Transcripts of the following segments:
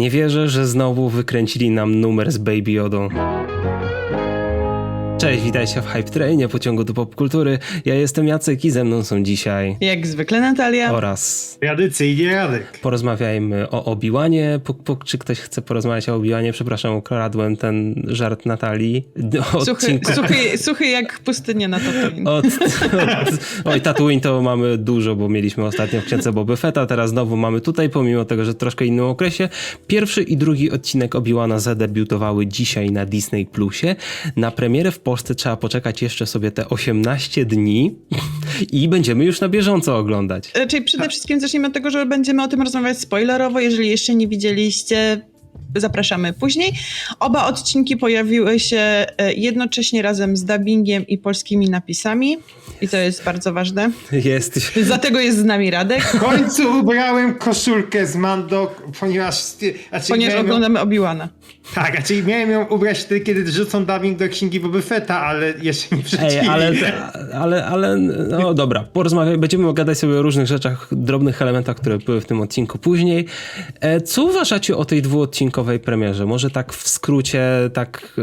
Nie wierzę, że znowu wykręcili nam numer z Baby Yodą. Cześć, witajcie w Hype Trainie, pociągu do popkultury. Ja jestem Jacek i ze mną są dzisiaj Jak zwykle Natalia. oraz Tradycyjnie Radek. porozmawiajmy o Obiłanie. Puk, puk, czy ktoś chce porozmawiać o Obiłanie? Przepraszam, ukradłem ten żart Natalii. O Suchy, odcinku- suchy, suchy jak pustynia na Tatooine. Od, od, oj, Tatooine to mamy dużo, bo mieliśmy ostatnio w księdze Boba Fetta, teraz znowu mamy tutaj, pomimo tego, że w troszkę innym okresie. Pierwszy i drugi odcinek Obi-Wana zadebiutowały dzisiaj na Disney Plusie. Na premierę w Polsce trzeba poczekać jeszcze sobie te 18 dni i będziemy już na bieżąco oglądać. Raczej przede wszystkim zaczniemy od tego, że będziemy o tym rozmawiać spoilerowo. Jeżeli jeszcze nie widzieliście, zapraszamy później. Oba odcinki pojawiły się e, jednocześnie razem z dubbingiem i polskimi napisami. I to jest bardzo ważne. Jest. Dlatego jest z nami Radek, W końcu ubrałem koszulkę z Mando, ponieważ... Znaczy ponieważ miałem ją, oglądamy Obi-Wana. tak, znaczy miałem ją ubrać wtedy, kiedy rzucą dubbing do księgi Boba Fetta, ale jeszcze nie wrzucili. Ej, ale, ale, ale, no dobra, porozmawiaj, będziemy gadać sobie o różnych rzeczach, drobnych elementach, które były w tym odcinku później. E, Co uważacie o tej dwuodcinkowej premierze? Może tak w skrócie, tak,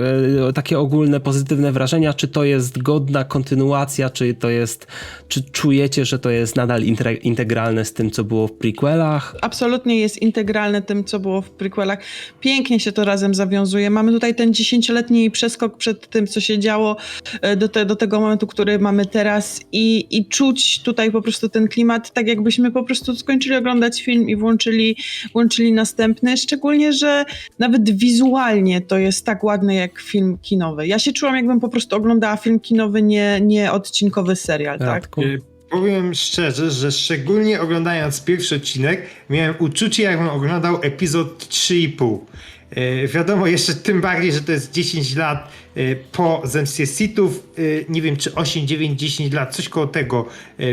e, takie ogólne, pozytywne wrażenia, czy to jest godna kontynuacja, czy to jest, czy czujecie, że to jest nadal integralne z tym, co było w prequelach? absolutnie jest integralne tym, co było w prequelach. Pięknie się to razem zawiązuje. Mamy tutaj ten dziesięcioletni przeskok przed tym, co się działo e, do, te, do tego momentu, który mamy teraz i, i czuć tutaj po prostu ten klimat, tak jakbyśmy po prostu skończyli oglądać film i włączyli, włączyli następny. Szczególnie, że nawet wizualnie to jest tak ładne jak film kinowy. Ja się czułam, jakbym po prostu oglądała film kinowy, nie, nie odcinkowy serial, tak? Y, Powiem szczerze, że szczególnie oglądając pierwszy odcinek, miałem uczucie, jakbym oglądał epizod 3,5. E, wiadomo, jeszcze tym bardziej, że to jest 10 lat e, po zemstie Sithów, e, nie wiem czy 8, 9, 10 lat, coś koło tego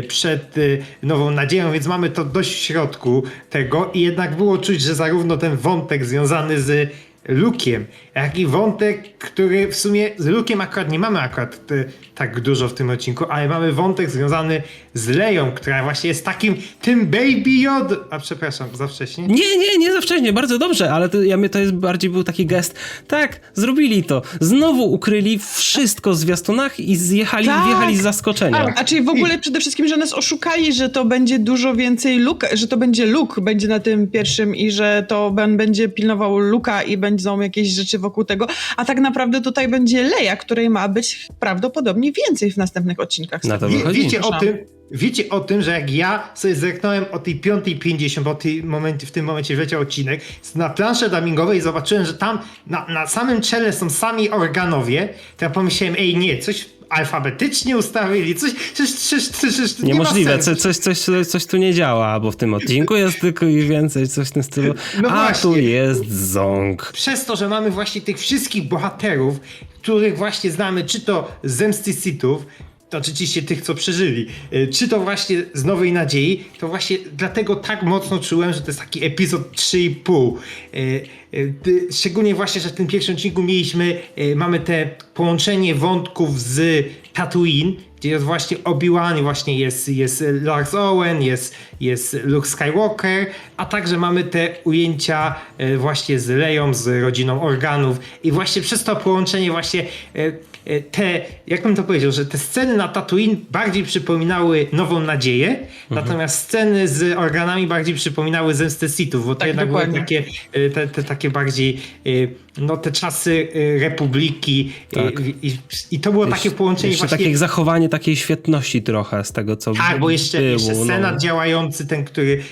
przed Nową Nadzieją, więc mamy to dość w środku tego. I jednak było czuć, że zarówno ten wątek związany z Lukiem, jak i wątek, który w sumie z Lukiem akurat nie mamy akurat e, tak dużo w tym odcinku, ale mamy wątek związany z Leją, która właśnie jest takim tym Baby Yoda. A przepraszam, za wcześnie. Nie, nie, nie za wcześnie, bardzo dobrze, ale to, ja mnie to jest bardziej był taki gest. Tak, zrobili to. Znowu ukryli wszystko w zwiastunach i zjechali, Tak. wjechali z zaskoczenia. A, a czyli w ogóle przede wszystkim, że nas oszukali, że to będzie dużo więcej Luke, że to będzie Luke będzie na tym pierwszym i że to Ben będzie pilnował Luka i będą jakieś rzeczy wokół tego, a tak naprawdę tutaj będzie Leia, której ma być prawdopodobnie więcej w następnych odcinkach. Na to Wie, wychodzi. wiecie o tym, wiecie o tym, że jak ja sobie zerknąłem o tej 5.50, bo tej momencie, w tym momencie wleciał odcinek, na plansze dubbingowej zobaczyłem, że tam na, na samym czele są sami organowie, to ja pomyślałem, ej nie, coś alfabetycznie ustawili, coś, coś, coś, coś, coś nie Niemożliwe, coś, coś, coś, coś tu nie działa, bo w tym odcinku jest tylko i więcej, coś w tym stylu. No A tu właśnie. jest ząg. przez to, że mamy właśnie tych wszystkich bohaterów, których właśnie znamy, czy to z Zemsty Sithów, to oczywiście tych, co przeżyli, y, czy to właśnie z Nowej Nadziei, to właśnie dlatego tak mocno czułem, że to jest taki epizod 3,5. Y, y, ty- Szczególnie właśnie, że w tym pierwszym odcinku mieliśmy, mamy te połączenie wątków z Tatooine, gdzie jest właśnie Obi-Wan, właśnie jest, jest Lars Owen, jest, jest Luke Skywalker, a także mamy te ujęcia e, właśnie z Leją, z rodziną organów. I właśnie przez to połączenie właśnie e, e, te, jak bym to powiedział, że te sceny na Tatooine bardziej przypominały Nową Nadzieję, natomiast sceny z organami bardziej przypominały Zemstę Sithów, bo to Tak, jednak dokładnie. były takie, e, te, te takie bardziej, e, no te czasy e, Republiki e, Tak. i, i to było takie połączenie Jeszcze właśnie... takie zachowanie takiej świetności trochę z tego, co Tak, bo jeszcze, było. jeszcze no. Senat działający, ten, który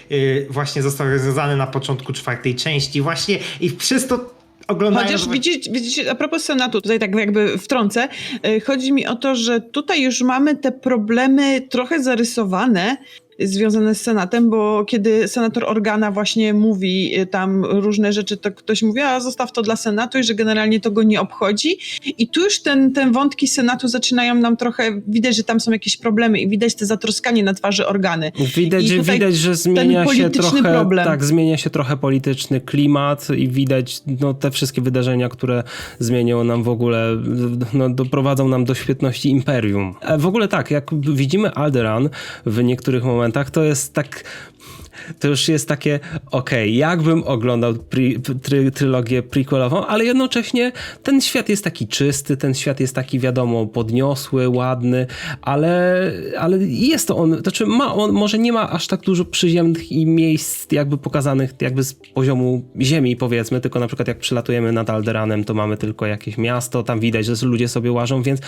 właśnie został rozwiązany na początku czwartej części, właśnie i przez to oglądając... Chociaż widzicie, widzicie, a propos Senatu, tutaj tak jakby wtrącę, y, chodzi mi o to, że tutaj już mamy te problemy trochę zarysowane, związane z Senatem, bo kiedy senator Organa właśnie mówi y, tam różne rzeczy, to ktoś mówi, a zostaw to dla Senatu i że generalnie to go nie obchodzi. I tu już ten, ten wątki Senatu zaczynają nam trochę, widać, że tam są jakieś problemy i widać te zatroskanie na twarzy Organy. Widać, że, widać, że zmienia się trochę, problem. tak, zmienia się trochę polityczny klimat i widać no, te wszystkie wydarzenia, które zmienią nam w ogóle, no, doprowadzą nam do świetności imperium. E, W ogóle tak, jak widzimy Alderan w niektórych momentach, to jest tak to już jest takie, okej, jakbym oglądał pri, try, trylogię prequelową, ale jednocześnie ten świat jest taki czysty, ten świat jest taki, wiadomo, podniosły, ładny, ale, ale jest to on, znaczy ma on, może nie ma aż tak dużo przyziemnych i miejsc jakby pokazanych jakby z poziomu ziemi, powiedzmy, tylko na przykład jak przylatujemy nad Alderanem, to mamy tylko jakieś miasto, tam widać, że ludzie sobie łażą, więc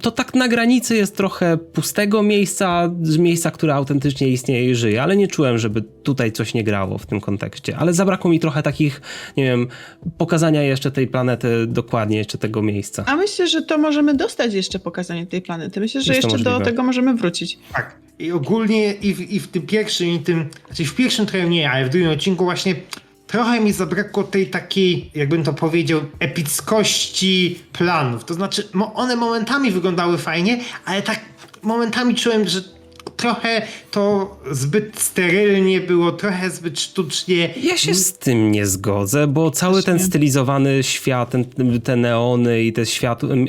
to tak na granicy jest trochę pustego miejsca, miejsca, które autentycznie istnieje i żyje, ale nie czułem, żeby tutaj coś nie grało w tym kontekście. Ale zabrakło mi trochę takich, nie wiem, pokazania jeszcze tej planety dokładnie, jeszcze tego miejsca. A myślę, że to możemy dostać jeszcze pokazanie tej planety. Myślę, że jeszcze do tego możemy wrócić. Tak. I ogólnie i w, i w tym pierwszym, i tym, znaczy w pierwszym trochę nie, ale w drugim odcinku właśnie trochę mi zabrakło tej takiej, jakbym to powiedział, epickości planów. To znaczy, mo- one momentami wyglądały fajnie, ale tak momentami czułem, że trochę to zbyt sterylnie było, trochę zbyt sztucznie. Ja się z tym nie zgodzę, bo cały ten stylizowany świat, ten, te neony i te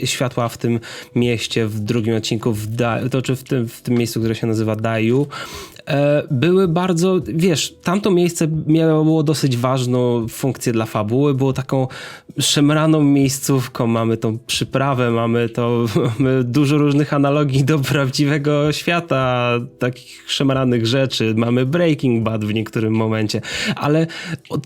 światła, w tym mieście w drugim odcinku, w da, to czy w tym, w tym miejscu, które się nazywa Daju, były bardzo, wiesz, tamto miejsce miało dosyć ważną funkcję dla fabuły, było taką szemraną miejscówką, mamy tą przyprawę, mamy to, mamy dużo różnych analogii do prawdziwego świata, takich szemranych rzeczy, mamy Breaking Bad w niektórym momencie, ale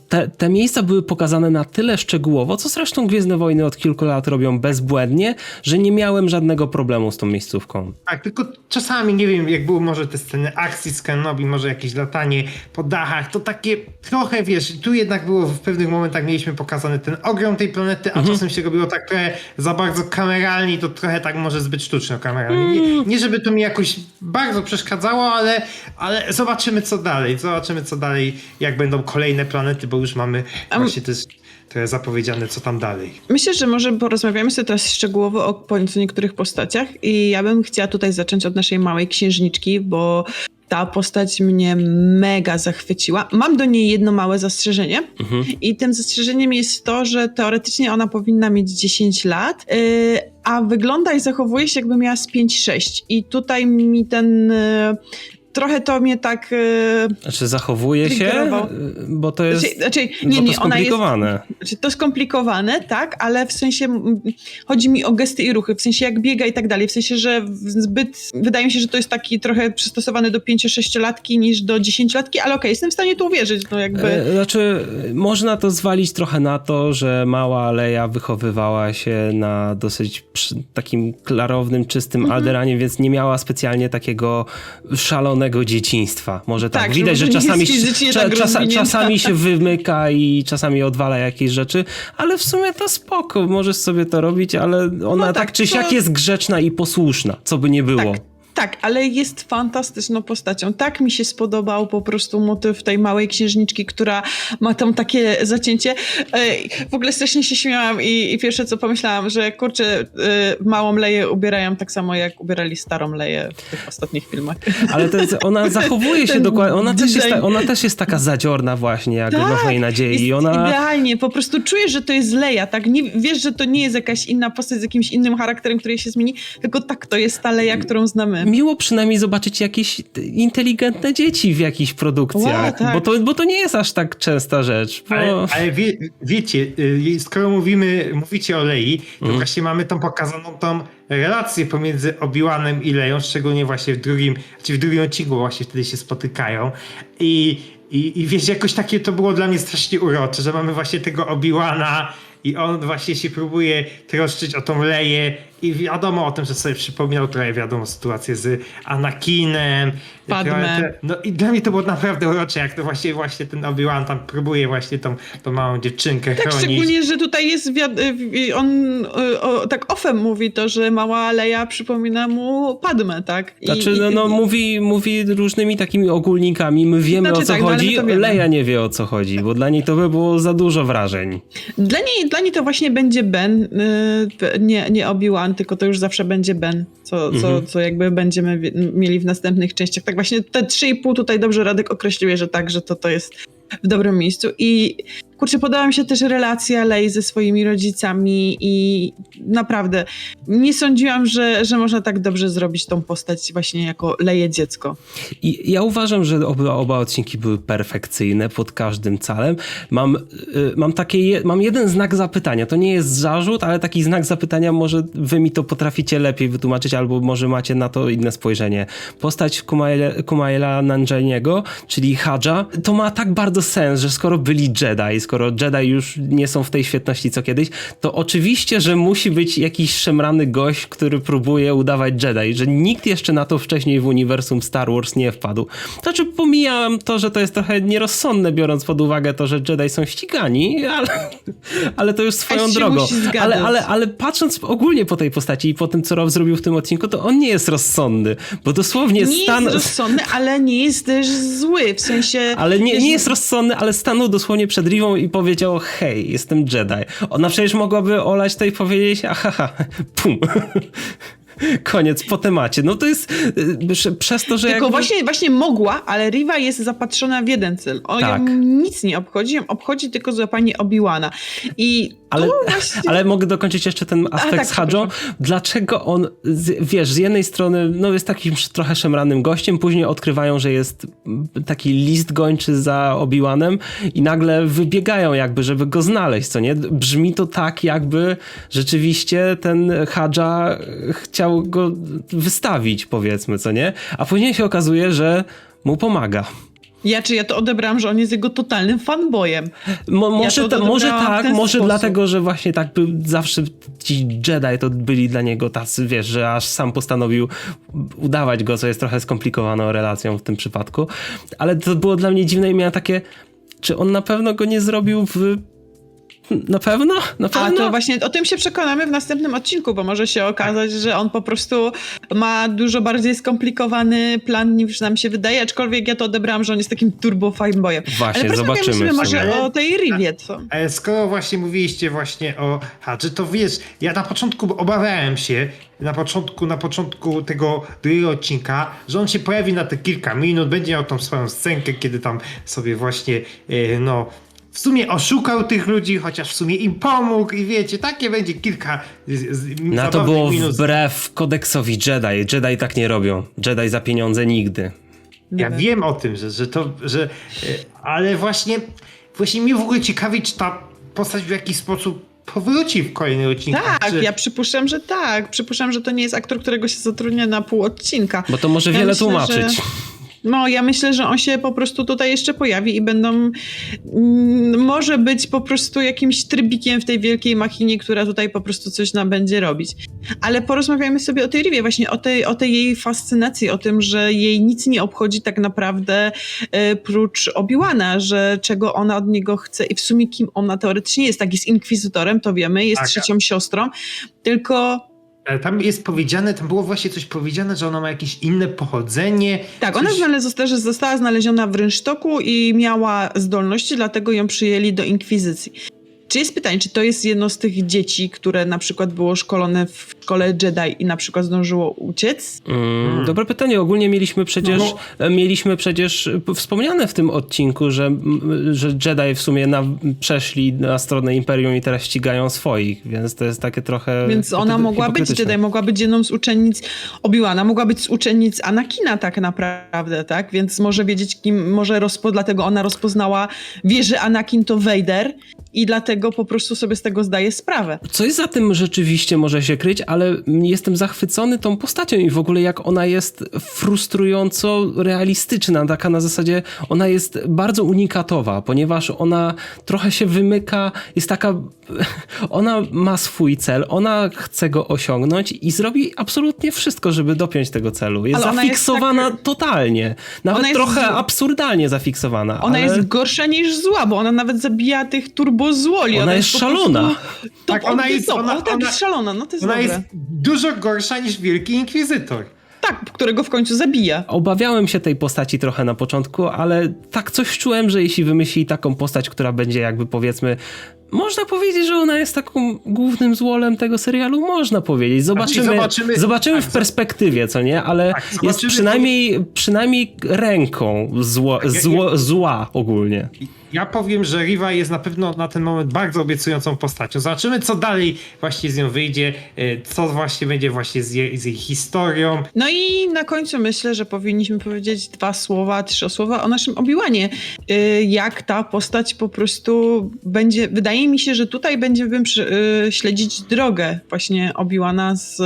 te, te miejsca były pokazane na tyle szczegółowo, co zresztą Gwiezdne Wojny od kilku lat robią bezbłędnie, że nie miałem żadnego problemu z tą miejscówką. Tak, tylko czasami, nie wiem, jak były może te sceny akcji z Kenobi, może jakieś latanie po dachach, to takie trochę, wiesz, tu jednak było w pewnych momentach mieliśmy pokazany ten ogrom tej planety, a czasem się robiło tak trochę za bardzo kameralnie to trochę tak może zbyt sztuczno kameralnie. Nie, nie żeby to mi jakoś bardzo przeszkadzało, ale, ale zobaczymy co dalej, zobaczymy co dalej, jak będą kolejne planety, bo już mamy właśnie też trochę zapowiedziane, co tam dalej. Myślę, że może porozmawiamy sobie teraz szczegółowo o nieco niektórych postaciach i ja bym chciała tutaj zacząć od naszej małej księżniczki, bo ta postać mnie mega zachwyciła. Mam do niej jedno małe zastrzeżenie. I tym zastrzeżeniem jest to, że teoretycznie ona powinna mieć 10 lat, yy, a wygląda i zachowuje się jakby miała z 5-6 i tutaj mi ten... Trochę to mnie tak... Yy, Znaczy zachowuje się, bo to jest, znaczy, znaczy, bo nie, to nie, ona jest skomplikowane. znaczy, to skomplikowane, tak, ale w sensie chodzi mi o gesty i ruchy, w sensie jak biega i tak dalej, w sensie, że zbyt, wydaje mi się, że to jest taki trochę przystosowany do 5-6-latki niż do 10-latki, ale okej, jestem w stanie to uwierzyć, no jakby... E, Znaczy, można to zwalić trochę na to, że mała Leja wychowywała się na dosyć takim klarownym, czystym Mhm. Alderanie, więc nie miała specjalnie takiego szalonego dzieciństwa. Może tak. Tak, Widać, że czasami, tak czasa, czasami się wymyka i czasami odwala jakieś rzeczy, ale w sumie to spoko, możesz sobie to robić, ale ona No tak, tak, czy to- siak jest grzeczna i posłuszna, co by nie było. Tak, tak, ale jest fantastyczną postacią. Tak mi się spodobał po prostu motyw tej małej księżniczki, która ma tam takie zacięcie. W ogóle strasznie się śmiałam i, i pierwsze co pomyślałam, że kurczę, y, małą Leję ubierają tak samo jak ubierali starą Leję w tych ostatnich filmach. Ale jest, ona zachowuje się Ten dokładnie, ona też, jest, ona też jest taka zadziorna właśnie, jak Tak, w Nadziei. Jest ona... Idealnie, po prostu czujesz, że to jest Leja, tak? Nie, wiesz, że to nie jest jakaś inna postać z jakimś innym charakterem, który się zmieni, tylko tak, to jest ta Leja, którą znamy. Miło przynajmniej zobaczyć jakieś inteligentne dzieci w jakichś produkcjach, Wow, tak. bo, to, bo to nie jest aż tak częsta rzecz. Bo... Ale, ale wie, wiecie, y, skoro mówimy, mówicie o Lei, to Mhm. właśnie mamy tą pokazaną tą relację pomiędzy Obi-Wanem i Leją, szczególnie właśnie w drugim, znaczy w drugim odcinku właśnie wtedy się spotykają i, i, i wiecie, jakoś takie to było dla mnie strasznie urocze, że mamy właśnie tego Obi-Wana i on właśnie się próbuje troszczyć o tą Leję i wiadomo o tym, że sobie przypominał trochę wiadomo sytuację z Anakinem. Te- No i dla mnie to było naprawdę urocze, jak to właśnie, właśnie ten Obi-Wan tam próbuje właśnie tą, tą małą dziewczynkę Tak, chronić. szczególnie, że tutaj jest, y, on y, o, tak ofem mówi to, że mała Leja przypomina mu Padmę, tak? I, Znaczy, i- no, no mówi, mówi różnymi takimi ogólnikami, my wiemy Znaczy o co tak, no, ale chodzi. Leja nie wie o co chodzi, bo dla niej to by było za dużo wrażeń. Dla niej, dla niej to właśnie będzie Ben, y, nie, nie Obi-Wan, tylko to już zawsze będzie Ben, co, co, Mhm. co jakby będziemy mieli w następnych częściach. Tak właśnie te 3,5 tutaj dobrze Radek określiłeś, że tak, że to, to jest w dobrym miejscu i kurczę, podoba mi się też relacja Lei ze swoimi rodzicami i naprawdę nie sądziłam, że, że można tak dobrze zrobić tą postać właśnie jako Leje dziecko. I ja uważam, że oba, oba odcinki były perfekcyjne pod każdym calem. Mam, y, mam, takie, mam jeden znak zapytania. To nie jest zarzut, ale taki znak zapytania może wy mi to potraficie lepiej wytłumaczyć, albo może macie na to inne spojrzenie. Postać Kumaila, Kumaila Nanjianiego, czyli Hadża, to ma tak bardzo sens, że skoro byli Jedi, skoro Jedi już nie są w tej świetności co kiedyś, to oczywiście, że musi być jakiś szemrany gość, który próbuje udawać Jedi, że nikt jeszcze na to wcześniej w uniwersum Star Wars nie wpadł. Znaczy pomijam to, że to jest trochę nierozsądne, biorąc pod uwagę to, że Jedi są ścigani, ale, ale to już swoją drogą. Ale, ale, ale patrząc ogólnie po tej postaci i po tym, co Rob zrobił w tym odcinku, to on nie jest rozsądny, bo dosłownie Nie stan... jest rozsądny, ale nie jest też zły, w sensie... Ale nie, nie jest rozsądny, ale stanął dosłownie przed Rivą i powiedział, hej, jestem Jedi. Ona przecież mogłaby olać to i powiedzieć, aha, pum. Koniec, po temacie. No to jest y, prze- przez to, że Tylko jakby... właśnie, właśnie mogła, ale Riva jest zapatrzona w jeden cel. O, Tak. ją nic nie obchodzi, ją obchodzi tylko złapanie Obi-Wana. I Ale, właśnie... ale mogę dokończyć jeszcze ten aspekt tak, z Hadżą. Dlaczego on, wiesz, z jednej strony no jest takim trochę szemranym gościem, później odkrywają, że jest taki list gończy za Obi-Wanem i nagle wybiegają jakby, żeby go znaleźć, co nie? Brzmi to tak, jakby rzeczywiście ten Hadża chciał go wystawić, powiedzmy, co nie? A później się okazuje, że mu pomaga. Ja czy ja to odebrałam, że on jest jego totalnym fanboyem. Mo, może, to ta, może tak, może sposób. dlatego, że właśnie tak był zawsze ci Jedi to byli dla niego tacy, wiesz, że aż sam postanowił udawać go, co jest trochę skomplikowaną relacją w tym przypadku. Ale to było dla mnie dziwne i miałem takie, czy on na pewno go nie zrobił w... Na pewno? Na A pewno? to właśnie o tym się przekonamy w następnym odcinku, bo może się okazać, że on po prostu ma dużo bardziej skomplikowany plan niż nam się wydaje, aczkolwiek ja to odebrałam, że on jest takim turbo fanboyem. Właśnie, Ale zobaczymy może o tej Rivie, co? Ale skoro właśnie mówiliście właśnie o Hadży, to wiesz, ja na początku obawiałem się, na początku, na początku tego drugiego odcinka, że on się pojawi na te kilka minut, będzie miał tą swoją scenkę, kiedy tam sobie właśnie, e, no, w sumie oszukał tych ludzi, chociaż w sumie im pomógł i wiecie, takie będzie kilka z, z, Na to zabawnych było minut. wbrew kodeksowi Jedi. Jedi tak nie robią. Jedi za pieniądze nigdy. Ja wiem o tym, że, że to, że, e, ale właśnie, właśnie mnie w ogóle ciekawi, czy ta postać w jakiś sposób powróci w kolejnych odcinkach. Tak, czy... ja przypuszczam, że tak. Przypuszczam, że to nie jest aktor, którego się zatrudnia na pół odcinka. Bo to może Ja wiele myślę, tłumaczyć. że- No, ja myślę, że on się po prostu tutaj jeszcze pojawi i będą. Mm, może być po prostu jakimś trybikiem w tej wielkiej machinie, która tutaj po prostu coś nam będzie robić. Ale porozmawiajmy sobie o tej Rivie, właśnie o tej, o tej jej fascynacji, o tym, że jej nic nie obchodzi tak naprawdę e, prócz Obiłana, że czego ona od niego chce i w sumie kim ona teoretycznie jest. Tak, jest inkwizytorem, to wiemy, jest trzecią siostrą, tylko Tam jest powiedziane, tam było właśnie coś powiedziane, że ona ma jakieś inne pochodzenie. Tak, coś... ona znale- została, że została znaleziona w rynsztoku i miała zdolności, dlatego ją przyjęli do inkwizycji. Czy jest pytanie, czy to jest jedno z tych dzieci, które na przykład było szkolone w szkole Jedi i na przykład zdążyło uciec? Mm, Dobre pytanie. Ogólnie mieliśmy przecież, No, e, mieliśmy przecież e, wspomniane w tym odcinku, że, że Jedi w sumie na, przeszli na stronę Imperium i teraz ścigają swoich, więc to jest takie trochę Więc ona mogła być. Jedi, mogła być jedną z uczennic Obi-Wana, mogła być z uczennic Anakina tak naprawdę, tak? Więc może wiedzieć kim, może rozpo, dlatego ona rozpoznała, wie, że Anakin to Vader i dlatego po prostu sobie z tego zdaje sprawę. Coś za tym rzeczywiście może się kryć, ale jestem zachwycony tą postacią i w ogóle jak ona jest frustrująco realistyczna, taka na zasadzie ona jest bardzo unikatowa, ponieważ ona trochę się wymyka, jest taka ona ma swój cel, ona chce go osiągnąć i zrobi absolutnie wszystko, żeby dopiąć tego celu. Jest Ale ona jest zafiksowana tak- totalnie, nawet Ona jest trochę absurdalnie zafiksowana. Ona ale... jest gorsza niż zła, bo ona nawet zabija tych turbozłoli. Ona jest po szalona. prostu- Tak, on ona jest, jest- ona- o, tak, ona- jest szalona, no to jest Ona dobre. jest dużo gorsza niż Wielki Inkwizytor. Tak, którego w końcu zabija. Obawiałem się tej postaci trochę na początku, ale tak coś czułem, że jeśli wymyśli taką postać, która będzie jakby powiedzmy. Można powiedzieć, że ona jest taką głównym złolem tego serialu? Można powiedzieć. Zobaczymy, zobaczymy, zobaczymy- w tak, perspektywie, co nie? Ale Tak, jest przynajmniej, przynajmniej ręką zło, Tak, ja- zło, zła ogólnie. Ja powiem, że Riva jest na pewno na ten moment bardzo obiecującą postacią. Zobaczymy, co dalej właśnie z nią wyjdzie, e, co właśnie będzie właśnie z jej, z jej historią. No i na końcu myślę, że powinniśmy powiedzieć dwa słowa, trzy słowa o naszym Obiłanie. Y, Jak ta postać po prostu będzie. Wydaje mi się, że tutaj będziemy y, śledzić drogę właśnie Obiłana z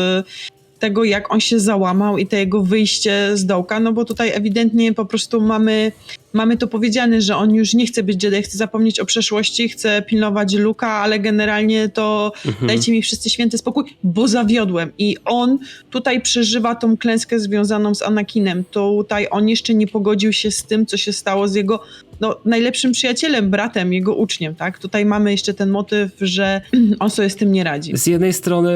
tego, jak on się załamał i to jego wyjście z dołka, no bo tutaj ewidentnie po prostu mamy, mamy to powiedziane, że on już nie chce być Jedi, chce zapomnieć o przeszłości, chce pilnować Luka, ale generalnie to Mhm. dajcie mi wszyscy święty spokój, bo zawiodłem. I on tutaj przeżywa tą klęskę związaną z Anakinem. Tutaj on jeszcze nie pogodził się z tym, co się stało z jego no, najlepszym przyjacielem, bratem, jego uczniem, tak? Tutaj mamy jeszcze ten motyw, że on sobie z tym nie radzi. Z jednej strony,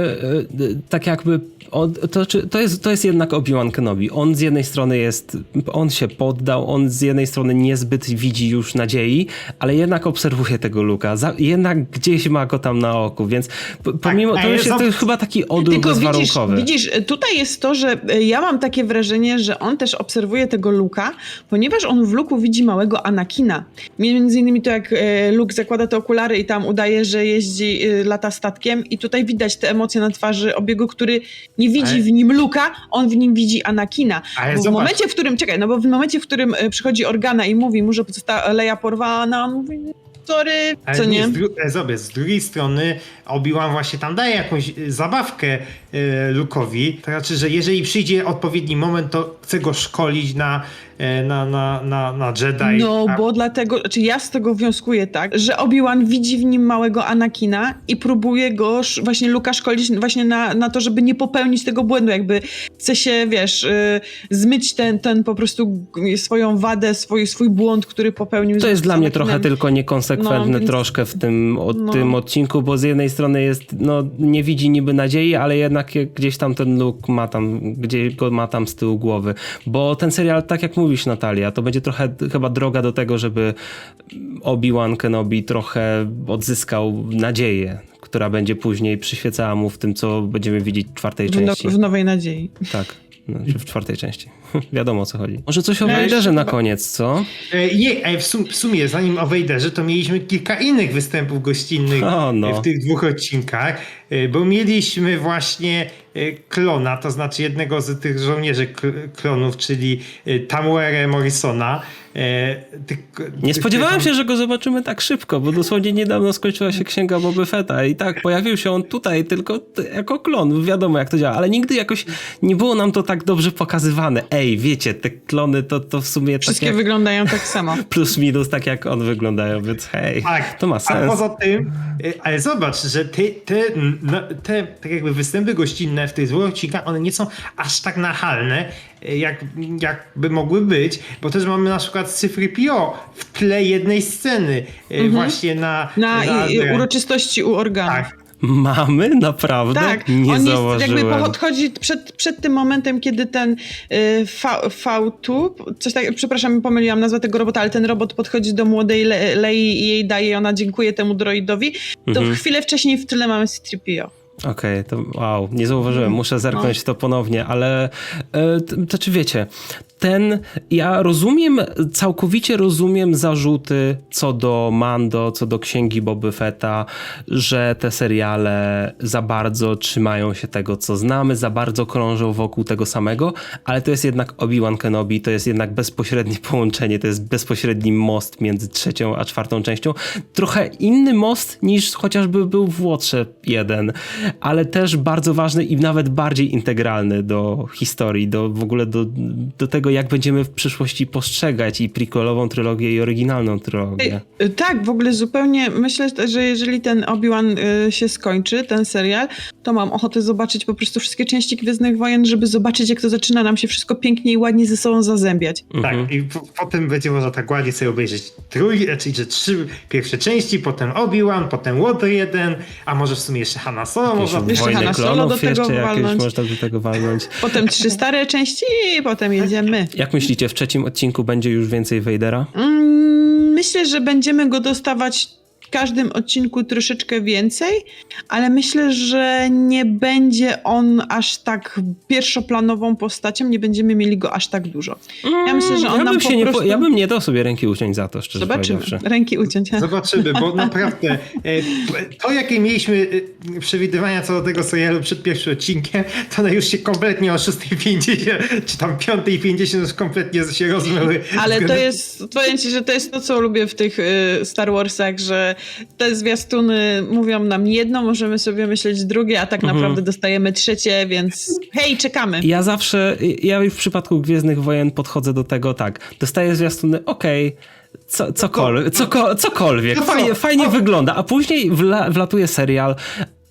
y, tak jakby. On, to, czy- to, jest, to jest jednak Obi-Wan Kenobi. On z jednej strony jest. On się poddał, on z jednej strony niezbyt widzi już nadziei, ale jednak obserwuje tego Luka. Za, jednak gdzieś ma go tam na oku, więc p- pomimo. a to, już jest to jest chyba taki odruch Tylko widzisz, bezwarunkowy. widzisz, tutaj jest to, że e, ja mam takie wrażenie, że on też obserwuje tego Luka, ponieważ on w Luku widzi małego Anakina. Między innymi to, jak e, Luke zakłada te okulary i tam udaje, że jeździ, e, lata statkiem i tutaj widać te emocje na twarzy obiegu, który nie widzi Ale- w nim Luka, on w nim widzi Anakina. Ale Bo w zobacz. momencie, w którym, czekaj, no bo w momencie, w którym e, przychodzi Organa i mówi mu, że została Leia porwana, on mówi, sorry, co nie? Z, dru- zobacz, z drugiej strony Obi-Wan właśnie tam daje jakąś zabawkę e, Lukowi. To znaczy, że jeżeli przyjdzie odpowiedni moment, to chce go szkolić na, e, na, na, na, na Jedi. No, a, bo dlatego, znaczy ja z tego wnioskuję tak, że Obi-Wan widzi w nim małego Anakina i próbuje go właśnie Luka szkolić właśnie na, na to, żeby nie popełnić tego błędu, jakby chce się, wiesz, y, zmyć ten, ten po prostu swoją wadę, swój, swój błąd, który popełnił. To jest dla mnie trochę tylko niekonsekwentny No, więc- troszkę w tym, o, No. tym odcinku, bo z jednej strony jest, no nie widzi niby nadziei, ale jednak gdzieś tam ten look ma tam, gdzie go ma tam z tyłu głowy. Bo ten serial, tak jak mówisz Natalia, to będzie trochę chyba droga do tego, żeby Obi-Wan Kenobi trochę odzyskał nadzieję, która będzie później przyświecała mu w tym, co będziemy widzieć w czwartej w, no, części. w Nowej Nadziei. Tak. Znaczy w czwartej części. Wiadomo o co chodzi. Może coś o jeszcze na koniec, co? Nie, w, sum, w sumie zanim o Wejderze, to mieliśmy kilka innych występów gościnnych O, no. w tych dwóch odcinkach, bo mieliśmy właśnie e, klona, to znaczy jednego z tych żołnierzy klonów, czyli e, Tamuere Morrisona. Ty- Nie ty- spodziewałem ty- się, że go zobaczymy tak szybko, bo dosłownie niedawno skończyła się księga Boba Fetta i tak, pojawił się on tutaj tylko jako klon, wiadomo jak to działa, ale nigdy jakoś nie było nam to tak dobrze pokazywane. Ej, wiecie, te klony to, to w sumie Wszystkie tak jak wyglądają tak samo. plus minus tak jak on wyglądają, więc hej, Tak, to ma A sens. poza tym, ale zobacz, że te, te, no, te tak jakby występy gościnne w tych dwóch odcinkach, one nie są aż tak nachalne, e, jak, jakby mogły być, bo też mamy na przykład cyfry PO w tle jednej sceny e, właśnie na, Na i, uroczystości u organów. Tak. Mamy? Naprawdę? Tak, nie on jest jakby podchodzi przed, przed tym momentem, kiedy ten y, V, V2, coś tak, przepraszam, pomyliłam nazwę tego robota, ale ten robot podchodzi do młodej Le, Lei i jej daje, ona dziękuję temu droidowi, to Mhm. chwilę wcześniej w tyle mamy C-3PO. Okej, to wow, nie zauważyłem, muszę zerknąć w to ponownie, ale e, to czy wiecie, ten, ja rozumiem, całkowicie rozumiem zarzuty co do Mando, co do księgi Boby Fetta, że te seriale za bardzo trzymają się tego, co znamy, za bardzo krążą wokół tego samego, ale to jest jednak Obi-Wan Kenobi, to jest jednak bezpośrednie połączenie, to jest bezpośredni most między trzecią a czwartą częścią. Trochę inny most niż chociażby był w Łotrze 1, ale też bardzo ważny i nawet bardziej integralny do historii, do w ogóle do, do tego, jak będziemy w przyszłości postrzegać i prequelową trylogię i oryginalną trylogię. Tak, w ogóle zupełnie myślę, że jeżeli ten Obi-Wan y, się skończy, ten serial, to mam ochotę zobaczyć po prostu wszystkie części Gwiezdnych Wojen, żeby zobaczyć, jak to zaczyna nam się wszystko pięknie i ładnie ze sobą zazębiać. Mhm. Tak, i po, potem będzie można tak ładnie sobie obejrzeć trój, czyli że trzy pierwsze części, potem Obi-Wan, potem Water 1, a może w sumie jeszcze Hanna Solo Wojny Hanna Solo klonów do tego jeszcze jakieś walnąć. można do tego walnąć. Potem trzy stare części i potem jedziemy. Jak myślicie, w trzecim odcinku będzie już więcej Vadera? Mm, Myślę, że będziemy go dostawać w każdym odcinku troszeczkę więcej, ale myślę, że nie będzie on aż tak pierwszoplanową postacią, nie będziemy mieli go aż tak dużo. Ja myślę, że on ja nam bym po się nie prostu... po, Ja bym nie dał sobie ręki uciąć za to, szczerze Zobaczymy. powiedziawszy. Ręki uciąć. Zobaczymy, bo naprawdę e, to, jakie mieliśmy e, przewidywania co do tego serialu przed pierwszym odcinkiem, to one już się kompletnie o 6.50 czy tam 5.50 już kompletnie się rozmyły. Ale to jest, powiem ci, że to jest to, co lubię w tych y, Star Warsach, że te zwiastuny mówią nam jedno, możemy sobie myśleć drugie, a tak Mhm. naprawdę dostajemy trzecie, więc hej, czekamy. Ja zawsze, ja w przypadku Gwiezdnych Wojen podchodzę do tego tak. Dostaję zwiastuny, okej, co, cokolwiek, coko, cokolwiek, No co? fajnie, fajnie wygląda, a później wla, wlatuje serial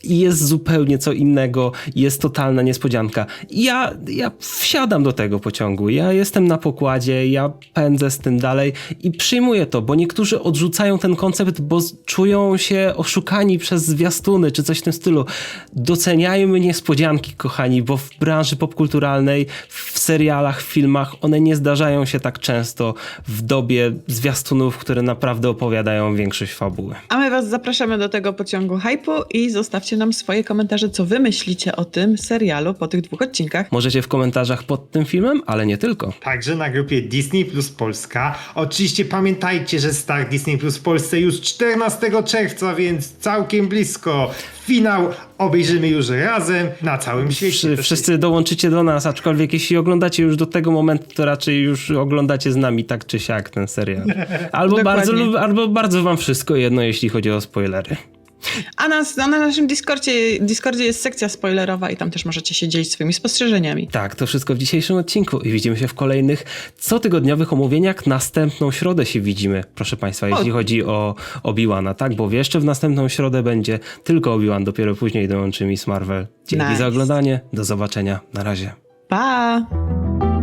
jest zupełnie co innego, jest totalna niespodzianka. Ja, ja wsiadam do tego pociągu, ja jestem na pokładzie, ja pędzę z tym dalej i przyjmuję to, bo niektórzy odrzucają ten koncept, bo czują się oszukani przez zwiastuny czy coś w tym stylu. Doceniajmy niespodzianki, kochani, bo w branży popkulturalnej, w serialach, w filmach, one nie zdarzają się tak często w dobie zwiastunów, które naprawdę opowiadają większość fabuły. A my was zapraszamy do tego pociągu hypu i zostawcie nam swoje komentarze, co wy myślicie o tym serialu po tych dwóch odcinkach. Możecie w komentarzach pod tym filmem, ale nie tylko. Także na grupie Disney Plus Polska. Oczywiście pamiętajcie, że Star Disney Plus w Polsce już 14 czerwca, więc całkiem blisko. Finał obejrzymy już razem na całym świecie. Wszy- Wszyscy dołączycie do nas, aczkolwiek jeśli oglądacie już do tego momentu, to raczej już oglądacie z nami tak czy siak ten serial. Albo, bardzo, albo bardzo wam wszystko jedno, jeśli chodzi o spoilery. A, nas, a na naszym Discordzie, Discordzie jest sekcja spoilerowa i tam też możecie się dzielić swoimi spostrzeżeniami. Tak, to wszystko w dzisiejszym odcinku i widzimy się w kolejnych cotygodniowych omówieniach. Następną środę się widzimy, proszę Państwa, jeśli chodzi o Obi-Wana, tak? Bo jeszcze w następną środę będzie tylko Obi-Wan, dopiero później dołączy Miss Marvel. Dzięki Nice. za oglądanie, do zobaczenia, na razie. Pa!